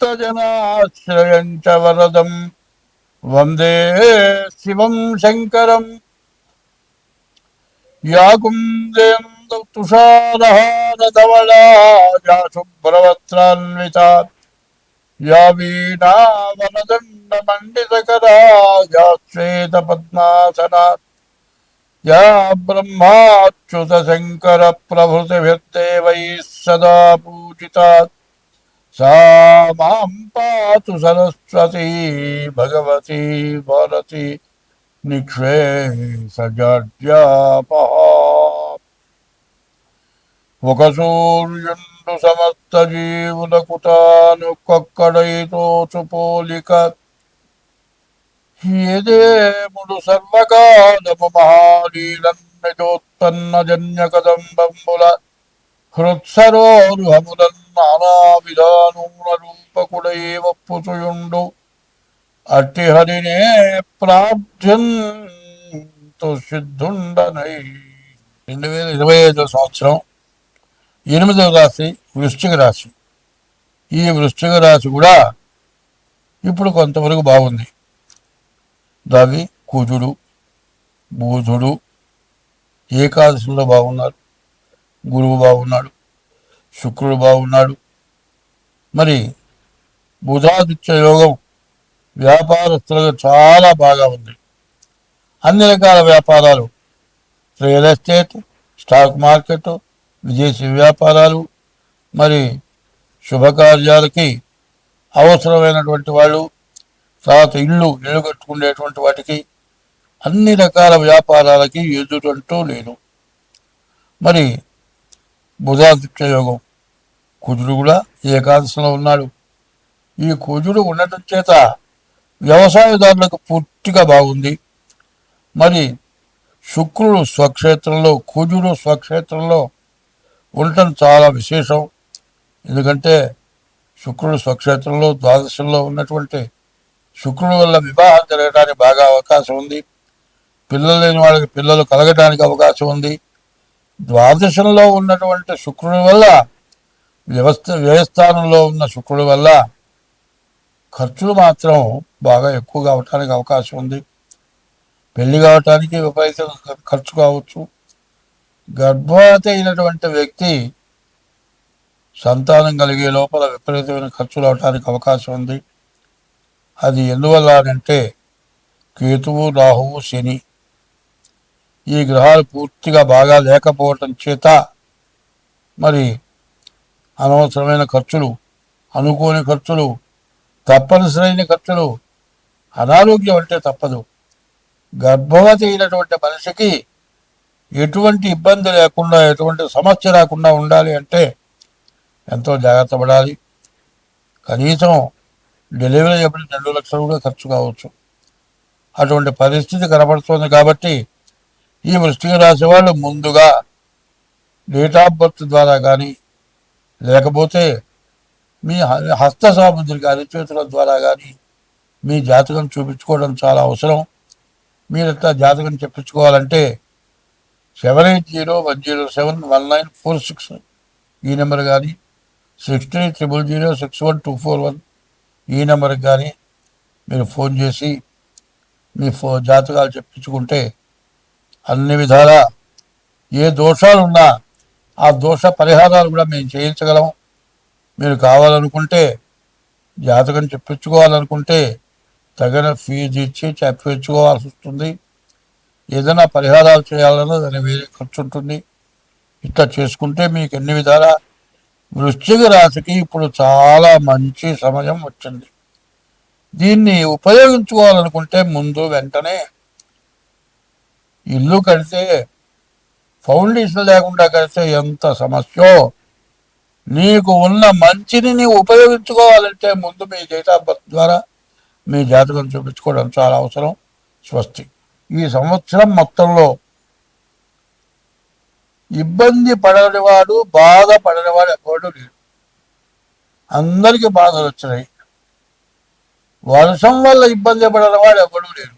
భక్తజనాశ్రయం చ వరదం వందే శివం శంకరం యా కుందేందు తుషారహారధవళా యా శుభ్రవత్రాన్వితా యా వీణావనదండమండితకరా యా శ్వేతపద్మాసనా యా బ్రహ్మాచ్యుత శంకర ప్రభృతిభిర్దేవైः సదా పూజితా सा मां पातु सरस्वती भगवती भारती నిక్షేసజాడ్యాపహ ఒక సూర్యుండు సమస్త జీవులకు తాను కొక్కడైతోచు పోలిక ఏదేముడు సర్వకాలము మహాలీలన్నజోత్పన్న జన్య కదంబంబుల హృత్సరోరుహములన్ నానా విధానూన రూపకుడై అట్టి హరినే ప్రార్థ్యంతు సిద్ధుండనై. రెండు వేల ఇరవై ఐదో సంవత్సరం ఎనిమిదవ రాశి వృశ్చిక రాశి. ఈ వృశ్చిక రాశి కూడా ఇప్పుడు కొంతవరకు బాగుంది. దావి కుజుడు బూధుడు ఏకాదశిలో బాగున్నారు. గురువు బాగున్నాడు. శుక్రుడు బాగున్నాడు. మరి బుధాదిత్య యోగం వ్యాపారస్తులకు చాలా బాగా ఉంది. అన్ని రకాల వ్యాపారాలు రియల్ ఎస్టేట్ స్టాక్ మార్కెట్ విదేశీ వ్యాపారాలు మరి శుభకార్యాలకి అవసరమైనటువంటి వాళ్ళు తర్వాత ఇల్లు ఇల్లు కట్టుకునేటువంటి వాటికి అన్ని రకాల వ్యాపారాలకి ఎదుటంటూ లేదు మరి బుధాదిత్య యోగం కుజుడు కూడా ఏకాదశిలో ఉన్నాడు. ఈ కుజుడు ఉండటం చేత వ్యవసాయదారులకు పూర్తిగా బాగుంది. మరి శుక్రుడు స్వక్షేత్రంలో కుజుడు స్వక్షేత్రంలో ఉండటం చాలా విశేషం. ఎందుకంటే శుక్రుడు స్వక్షేత్రంలో ద్వాదశంలో ఉన్నటువంటి శుక్రుడు వల్ల వివాహం జరగడానికి బాగా అవకాశం ఉంది. పిల్లలు లేని వాళ్ళకి పిల్లలు కలగడానికి అవకాశం ఉంది. ద్వాదశంలో ఉన్నటువంటి శుక్రుడి వల్ల వ్యవస్థ వ్యయస్థానంలో ఉన్న శుక్రుడు వల్ల ఖర్చులు మాత్రం బాగా ఎక్కువగా అవటానికి అవకాశం ఉంది. పెళ్ళి కావటానికి విపరీత ఖర్చు కావచ్చు. గర్భవతి అయినటువంటి వ్యక్తి సంతానం కలిగే లోపల విపరీతమైన ఖర్చులు అవటానికి అవకాశం ఉంది. అది ఎందువల్ల అంటే కేతువు రాహువు శని. ఈ గ్రహాలు పూర్తిగా బాగా లేకపోవటం చేత మరి అనవసరమైన ఖర్చులు అనుకోని ఖర్చులు తప్పనిసరైన ఖర్చులు అనారోగ్యం అంటే తప్పదు. గర్భవతి అయినటువంటి మనిషికి ఎటువంటి ఇబ్బంది లేకుండా ఎటువంటి సమస్య రాకుండా ఉండాలి అంటే ఎంతో జాగ్రత్త పడాలి. కనీసం డెలివరీ అప్పుడు రెండు లక్షలు కూడా ఖర్చు కావచ్చు. అటువంటి పరిస్థితి కనబడుతోంది కాబట్టి ఈ వృష్టికి రాసేవాళ్ళు ముందుగా డేట్ ఆఫ్ బర్త్ ద్వారా కానీ లేకపోతే మీ హస్త సాముద్రిక అరచేతుల ద్వారా కానీ మీ జాతకం చూపించుకోవడం చాలా అవసరం. మీరు ఇట్లా జాతకం చెప్పించుకోవాలంటే seven eight zero one zero seven one nine four six ఈ నెంబర్ కానీ six three triple zero six one two four one ఈ నెంబర్కి కానీ మీరు ఫోన్ చేసి మీ ఫో జాతకాలు చెప్పించుకుంటే అన్ని విధాలా ఏ దోషాలు ఉన్నా ఆ దోష పరిహారాలు కూడా మేము చేయించగలం మీరు కావాలనుకుంటే జాతకం చెప్పించుకోవాలనుకుంటే తగిన ఫీజు ఇచ్చి చెప్పించుకోవాల్సి వస్తుంది. ఏదైనా పరిహారాలు చేయాలన్నా దాని వేరే ఖర్చు ఉంటుంది. ఇట్లా చేసుకుంటే మీకు ఎన్ని విధాల వృశ్చిక రాశికి ఇప్పుడు చాలా మంచి సమయం వచ్చింది. దీన్ని ఉపయోగించుకోవాలనుకుంటే ముందు వెంటనే ఇల్లు కడితే ఫౌండేషన్ లేకుండా కలిస్తే ఎంత సమస్యో? నీకు ఉన్న మంచిని నీవు ఉపయోగించుకోవాలంటే ముందు మీ డేట్ ద్వారా మీ జాతకం చూపించుకోవడం చాలా అవసరం. స్వస్తి. ఈ సంవత్సరం మొత్తంలో ఇబ్బంది పడనివాడు బాధ పడనివాడు ఎవడు లేడు. అందరికీ బాధలు వచ్చినాయి. వర్షం వల్ల ఇబ్బంది పడనివాడు ఎవడు లేడు.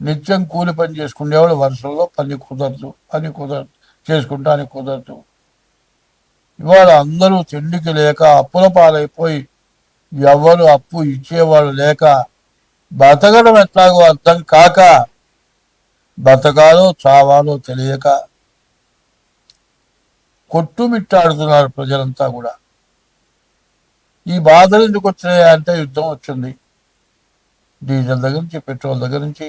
నిత్యం కూలి పని చేసుకునేవాడు వర్షంలో పని కుదరదు పని కుదరదు చేసుకుంటానికి కుదరదు. ఇవాళ అందరూ తిండికి లేక అప్పుల పాలైపోయి ఎవరు అప్పు ఇచ్చేవాళ్ళు లేక బతకడం ఎట్లాగో అర్థం కాక బతకాలో చావాలో తెలియక కొట్టుమిట్టాడుతున్నారు ప్రజలంతా కూడా. ఈ బాధలు ఎందుకు వచ్చినాయి అంటే యుద్ధం వచ్చింది. డీజిల్ దగ్గర నుంచి పెట్రోల్ దగ్గర నుంచి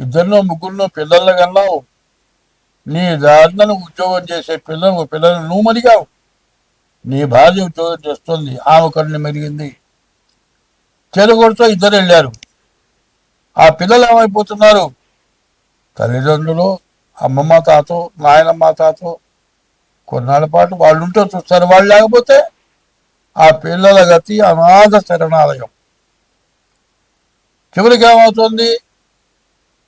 ఇద్దరినో ముగ్గురునో పిల్లలు కన్నావు నీ దారిన ఉద్యోగం చేసే పిల్లలు పిల్లలు నువ్వు మరిగావు. నీ భార్య ఉద్యోగం చేస్తుంది ఆమె కన్ను మెరిగింది. చెరుగొడుతో ఇద్దరు వెళ్ళారు. ఆ పిల్లలు ఏమైపోతున్నారు? తల్లిదండ్రులు అమ్మమ్మ తాతో నాయనమ్మ తాతో కొన్నాళ్ళ పాటు వాళ్ళు ఉంటే చూస్తారు. వాళ్ళు లేకపోతే ఆ పిల్లల గతి అనాథ శరణాలయం. చివరికి ఏమవుతుంది?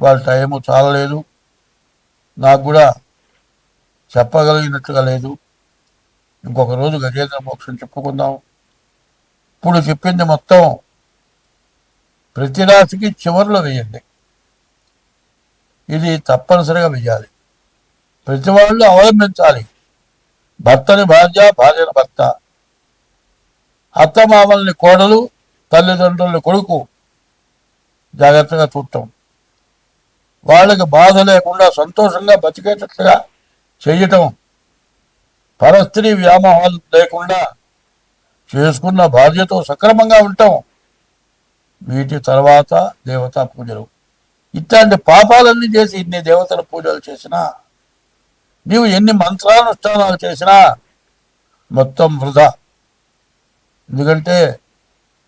వాళ్ళ టైము చాలలేదు. నాకు కూడా చెప్పగలిగినట్టుగా లేదు. ఇంకొక రోజు గజేంద్ర మోక్షం చెప్పుకుందాం. ఇప్పుడు చెప్పింది మొత్తం ప్రతి రాశికి చివరిలో వేయండి. ఇది తప్పనిసరిగా వేయాలి. ప్రతి వాళ్ళు అవలంబించాలి. భర్తని భార్య భార్యని భర్త. అత్తమామల్ని కోడలు తల్లిదండ్రుల్ని కొడుకు. జాగ్రత్తగా చూడటం. వాళ్ళకి బాధ లేకుండా సంతోషంగా బతికేటట్లుగా చేయటం పరస్త్రీ వ్యామోహాలు లేకుండా చేసుకున్న బాధ్యతో సక్రమంగా ఉంటాం వీటి తర్వాత దేవతా పూజలు. ఇట్లాంటి పాపాలన్నీ చేసి ఇన్ని దేవతల పూజలు చేసినా నీవు ఎన్ని మంత్రానుష్ఠానాలు చేసినా మొత్తం వృధా. ఎందుకంటే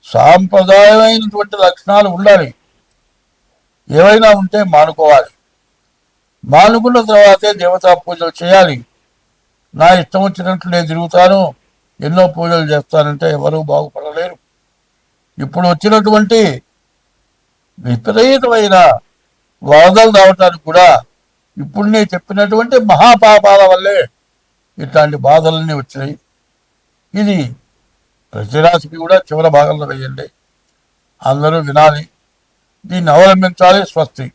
సాంప్రదాయమైనటువంటి లక్షణాలు ఉండాలి. ఏవైనా ఉంటే మానుకోవాలి. మానుకున్న తర్వాతే దేవతా పూజలు చేయాలి. నా ఇష్టం వచ్చినట్లు నేను తిరుగుతాను. ఎన్నో పూజలు చేస్తానంటే ఎవరూ బాగుపడలేరు. ఇప్పుడు వచ్చినటువంటి విపరీతమైన వరదలు రావటానికి కూడా ఇప్పుడు నేను చెప్పినటువంటి మహాపాపాల వల్లే ఇట్లాంటి బాధలన్నీ వచ్చినాయి. ఇది ప్రతిరాశికి కూడా చివరి భాగంలో వేయండి. అందరూ వినాలి. దీన్ని అవలంబించాలి స్వస్తి.